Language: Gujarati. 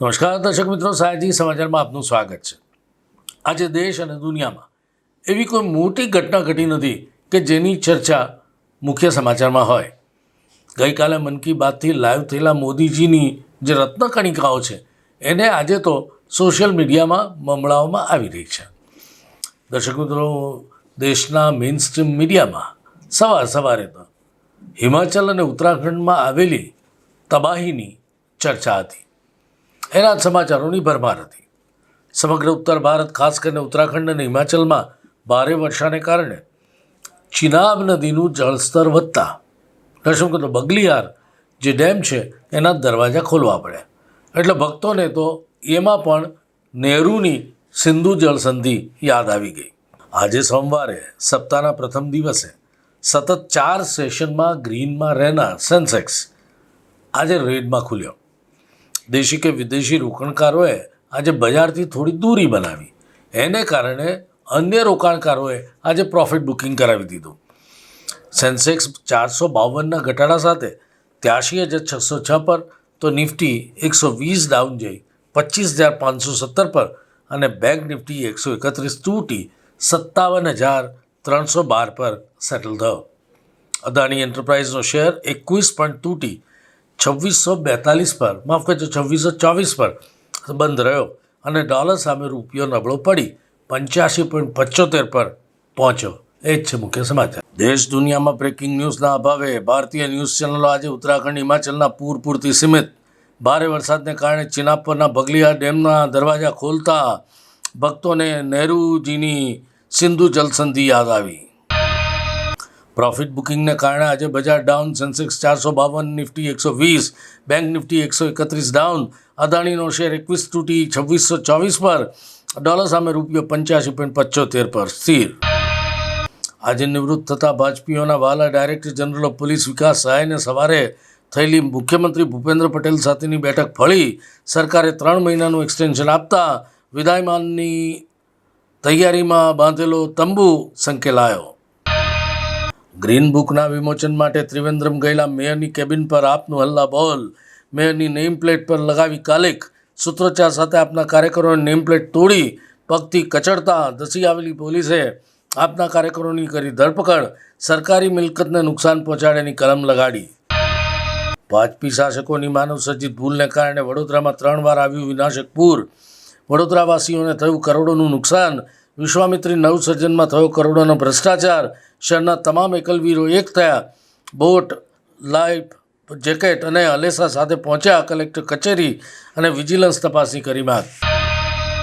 નમસ્કાર, દર્શક મિત્રો સાયજી સમાચારમાં આપનું સ્વાગત છે. આજે દેશ અને દુનિયામાં એવી કોઈ મોટી ઘટના ઘટી નથી કે જેની ચર્ચા મુખ્ય સમાચારમાં હોય. ગઈકાલે મન કી બાતથી લાઈવ થયેલા મોદીજીની જે રત્નકણિકાઓ છે, એને આજે તો સોશિયલ મીડિયામાં મમળાવવામાં આવી રહી છે. દર્શક મિત્રો, દેશના મેઇન સ્ટ્રીમ મીડિયામાં સવાર સવારે તો હિમાચલ અને ઉત્તરાખંડમાં આવેલી તબાહીની ચર્ચા હતી. એના સમાચારોની ભરમાર હતી સમગ્ર ઉત્તર ભારત, ખાસ કરીને ઉત્તરાખંડ અને હિમાચલમાં ભારે વર્ષાને કારણે ચિનાબ નદીનું જળસ્તર વધતા. દર્શકો તો બગલિયાર જે ડેમ છે, એના દરવાજા ખોલવા પડ્યા. એટલે ભક્તોને તો એમાં પણ નહેરુની સિંધુ જળસંધિ યાદ આવી ગઈ. આજે સોમવારે, સપ્તાહના પ્રથમ દિવસે, સતત ચાર સેશનમાં ગ્રીનમાં રહેનાર સેન્સેક્સ આજે રેડમાં ખુલ્યો. દેશી કે વિદેશી રોકાણકારોએ આજે બજારથી થોડી દૂરી બનાવી. એને કારણે અન્ય રોકાણકારોએ આજે પ્રોફિટ બુકિંગ કરાવી દીધું. સેન્સેક્સ ચારસો બાવનના ઘટાડા સાથે ત્યાસી હજાર છસો છ પર, તો નિફ્ટી એકસો વીસ ડાઉન જઈ પચીસ હજાર પાંચસો સત્તર પર અને બેંક નિફ્ટી એકસો એકત્રીસ તૂટી સત્તાવન હજાર ત્રણસો બાર પર સેટલ થયો. અદાણી એન્ટરપ્રાઇઝનો શેર એકવીસ પોઈન્ટ તૂટી છવ્વીસો બેતાલીસ પર, માફ કરજો, છવ્વીસો ચોવીસ પર બંધ રહ્યો અને ડોલર સામે રૂપિયો નબળો પડી પંચ્યાસી પોઈન્ટ પંચોતેર પર પહોંચ્યો. એ જ છે મુખ્ય સમાચાર. દેશ દુનિયામાં બ્રેકિંગ ન્યૂઝના અભાવે ભારતીય ન્યૂઝ ચેનલો આજે ઉત્તરાખંડ, હિમાચલના પૂર પૂરતી સીમિત. ભારે વરસાદને કારણે ચિનાબ પરના બગલિયા ડેમના દરવાજા ખોલતા ભક્તોને નહેરુજીની સિંધુ જલસંધિ યાદ આવી. પ્રોફિટ બુકિંગને કારણે આજે બજાર ડાઉન, સેન્સેક્સ ચારસો બાવન, નિફ્ટી એકસો વીસ, બેંક નિફ્ટી એકસો એકત્રીસ ડાઉન, અદાણીનો શેર એકવીસ તૂટી છવ્વીસો ચોવીસ પર, ડોલર સામે રૂપિયો પંચ્યાસી પોઈન્ટ પંચોતેર પર સ્થિર. આજે નિવૃત્ત થતા ભાજપીઓના વાલા director general of police Vikas સહાયને સવારે થયેલી મુખ્યમંત્રી ભૂપેન્દ્ર પટેલ સાથેની બેઠક ફળી સરકારે ત્રણ મહિનાનું એક્સટેન્શન આપતા વિદાયમાનની તૈયારીમાં બાંધેલો તંબુ સંકેલાયો. ગ્રીન બુકના વિમોચન માટે ત્રિવેન્દ્રમ ગયેલા મેયરની કેબિન પર આપનું હલ્લા બોલ. મેયરની નેમ પ્લેટ પર લગાવી કાલેક. સૂત્રોચ્ચાર સાથે આપના કાર્યકરોને નેમ પ્લેટ તોડી. પગથી કચડતા ધસી આવેલી પોલીસે આપના કાર્યકરોની કરી ધરપકડ. સરકારી મિલકતને નુકસાન પહોંચાડેની કલમ લગાડી. ભાજપી શાસકોની માનવ સર્જિત ભૂલને કારણે વડોદરામાં ત્રણ વાર આવ્યું વિનાશક પૂર. વડોદરાવાસીઓને થયું કરોડોનું નુકસાન. વિશ્વામિત્રી નવસર્જનમાં થયો કરોડોનો ભ્રષ્ટાચાર. શહેરના તમામ એકલવીરો એક થયા. બોટ, લાઈફ, જેકેટ અને અલેસા સાથે પહોંચ્યા કલેક્ટર કચેરી અને વિજિલન્સ તપાસની કરી માંગ.